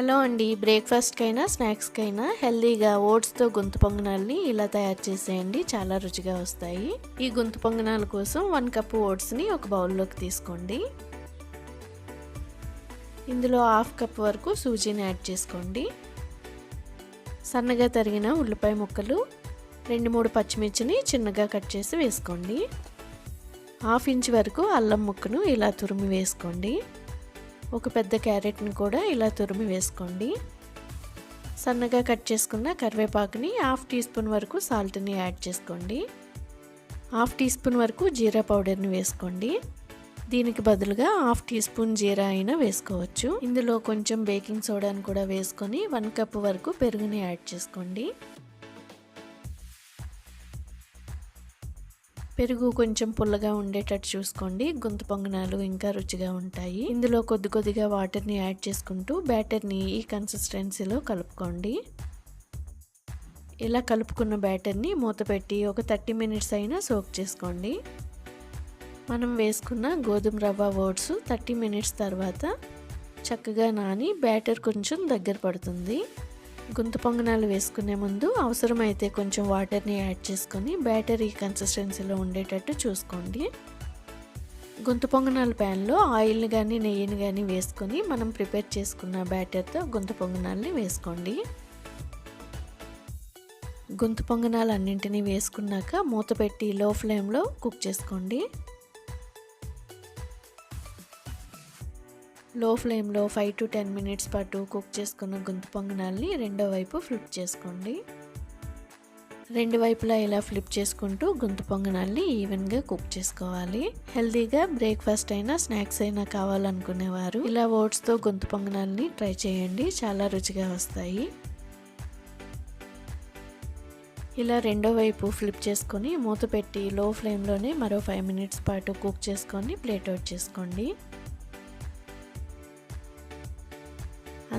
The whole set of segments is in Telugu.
హలో అండి. బ్రేక్ఫాస్ట్కైనా స్నాక్స్కైనా హెల్దీగా ఓట్స్తో గొంతు పొంగనాల్ని ఇలా తయారు చేసేయండి. చాలా రుచిగా వస్తాయి. ఈ గొంతు పొంగనాల కోసం వన్ కప్ ఓట్స్ని ఒక బౌల్లోకి తీసుకోండి. ఇందులో హాఫ్ కప్ వరకు సూజీని యాడ్ చేసుకోండి. సన్నగా తరిగిన ఉల్లిపాయ ముక్కలు రెండు మూడు పచ్చిమిర్చిని చిన్నగా కట్ చేసి వేసుకోండి. హాఫ్ ఇంచ్ వరకు అల్లం ముక్కను ఇలా తురిమి వేసుకోండి. ఒక పెద్ద క్యారెట్ని కూడా ఇలా తురిమి వేసుకోండి. సన్నగా కట్ చేసుకున్న కరివేపాకుని హాఫ్ టీ స్పూన్ వరకు సాల్ట్ని యాడ్ చేసుకోండి. హాఫ్ టీ స్పూన్ వరకు జీరా పౌడర్ని వేసుకోండి. దీనికి బదులుగా హాఫ్ టీ స్పూన్ జీరా అయినా వేసుకోవచ్చు. ఇందులో కొంచెం బేకింగ్ సోడాని కూడా వేసుకొని వన్ కప్ వరకు పెరుగుని యాడ్ చేసుకోండి. పెరుగు కొంచెం పుల్లగా ఉండేటట్టు చూసుకోండి. గుంత పొంగనాలు ఇంకా రుచిగా ఉంటాయి. ఇందులో కొద్ది కొద్దిగా వాటర్ని యాడ్ చేసుకుంటూ బ్యాటర్ని ఈ కన్సిస్టెన్సీలో కలుపుకోండి. ఇలా కలుపుకున్న బ్యాటర్ని మూత పెట్టి ఒక థర్టీ మినిట్స్ అయినా సోక్ చేసుకోండి. మనం వేసుకున్న గోధుమ రవ్వ ఓట్స్ థర్టీ మినిట్స్ తర్వాత చక్కగా నాని బ్యాటర్ కొంచెం దగ్గర పడుతుంది. గుంత పొంగనాలు వేసుకునే ముందు అవసరమైతే కొంచెం వాటర్ని యాడ్ చేసుకొని బ్యాటర్ ఈ కన్సిస్టెన్సీలో ఉండేటట్టు చూసుకోండి. గుంత పొంగనాలు ప్యాన్లో ఆయిల్ని కానీ నెయ్యిని కానీ వేసుకొని మనం ప్రిపేర్ చేసుకున్న బ్యాటర్తో గుంత పొంగనాలని వేసుకోండి. గుంత పొంగనాలు అన్నింటినీ వేసుకున్నాక మూత పెట్టి లో ఫ్లేమ్లో కుక్ చేసుకోండి. లో ఫ్లేమ్లో ఫైవ్ టు టెన్ మినిట్స్ పాటు కుక్ చేసుకున్న గుంత పొంగనాల్ని రెండో వైపు ఫ్లిప్ చేసుకోండి. రెండు వైపులా ఇలా ఫ్లిప్ చేసుకుంటూ గుంత పొంగనాల్ని ఈవెన్గా కుక్ చేసుకోవాలి. హెల్తీగా బ్రేక్ఫాస్ట్ అయినా స్నాక్స్ అయినా కావాలనుకునేవారు ఇలా ఓట్స్తో గుంత పొంగనాల్ని ట్రై చేయండి. చాలా రుచిగా వస్తాయి. ఇలా రెండో వైపు ఫ్లిప్ చేసుకొని మూత పెట్టి లో ఫ్లేమ్లోనే మరో ఫైవ్ మినిట్స్ పాటు కుక్ చేసుకొని ప్లేట్ అవుట్ చేసుకోండి.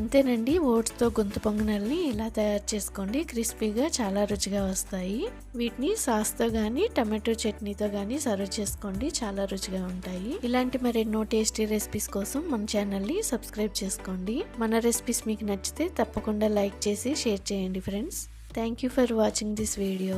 అంతేనండి. ఓట్స్తో గొంతు పొంగనల్ని ఇలా తయారు చేసుకోండి. క్రిస్పీగా చాలా రుచిగా వస్తాయి. వీటిని సాస్తో కానీ టమాటో చట్నీతో కానీ సర్వ్ చేసుకోండి. చాలా రుచిగా ఉంటాయి. ఇలాంటి మరెన్నో టేస్టీ రెసిపీస్ కోసం మన ఛానల్ని సబ్స్క్రైబ్ చేసుకోండి. మన రెసిపీస్ మీకు నచ్చితే తప్పకుండా లైక్ చేసి షేర్ చేయండి friends. Thank you for watching this video.